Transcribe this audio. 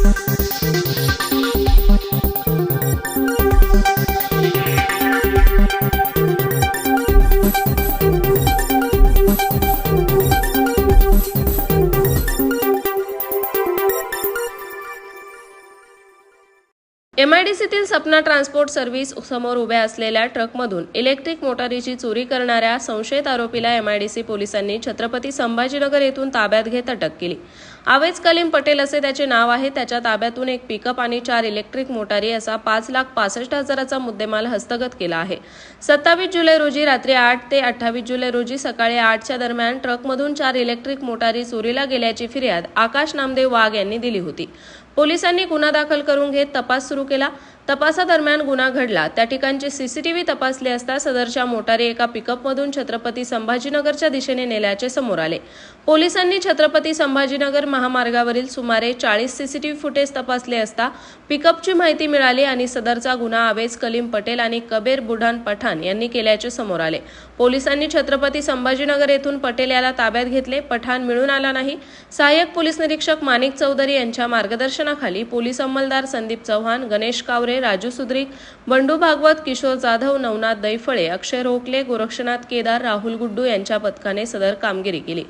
Thank you. M I D सीतील Sapna transport service समोर उभ्या असलेल्या ट्रकमधून इलेक्ट्रिक मोटारीची चोरी करणाऱ्या संशयित आरोपीला एम आय डी सी पोलिसांनी छत्रपती संभाजीनगर येथून ताब्यात घेत अटक केली. आवेज कलीम पटेल असे त्याचे नाव आहे. त्याच्या ताब्यातून एक पिकअप आणि चार इलेक्ट्रिक मोटारी असा पाच लाख पासष्ट हजाराचा मुद्देमाल हस्तगत केला आहे. सत्तावीस जुलै रोजी रात्री आठ ते अठ्ठावीस जुलै रोजी सकाळी आठच्या दरम्यान ट्रकमधून चार इलेक्ट्रिक मोटारी चोरीला गेल्याची फिर्याद आकाश नामदेव वाघ यांनी दिली होती. पोलिसांनी गुन्हा दाखल करून घेत तपास सुरू केला. तपासादरम्यान गुन्हा घडला. त्या ठिकाणचे सीसीटीव्ही तपासले असता सदरच्या मोटारी एका पिकअपमधून छत्रपती संभाजीनगरच्या दिशेने नेल्याचे समोर आले. पोलिसांनी छत्रपती संभाजीनगर महामार्गावरील सुमारे चाळीस सीसीटीव्ही फुटेज तपासले असता पिकअपची माहिती मिळाली आणि सदरचा गुन्हा आवेज कलीम पटेल आणि कबेर बुढान पठाण यांनी केल्याचे समोर आले. पोलिसांनी छत्रपती संभाजीनगर येथून पटेल याला ताब्यात घेतले. पठाण मिळून आला नाही. सहाय्यक पोलीस निरीक्षक माणिक चौधरी यांच्या मार्गदर्शनाखाली पोलीस अंमलदार संदीप चव्हाण गणेश कावरे राजू सुद्रिक बंडू भागवत किशोर जाधव नवनाथ दैफळे अक्षय रोकले गोरक्षनाथ केदार राहुल गुड्डू यांच्या पथकाने सदर कामगिरी केली.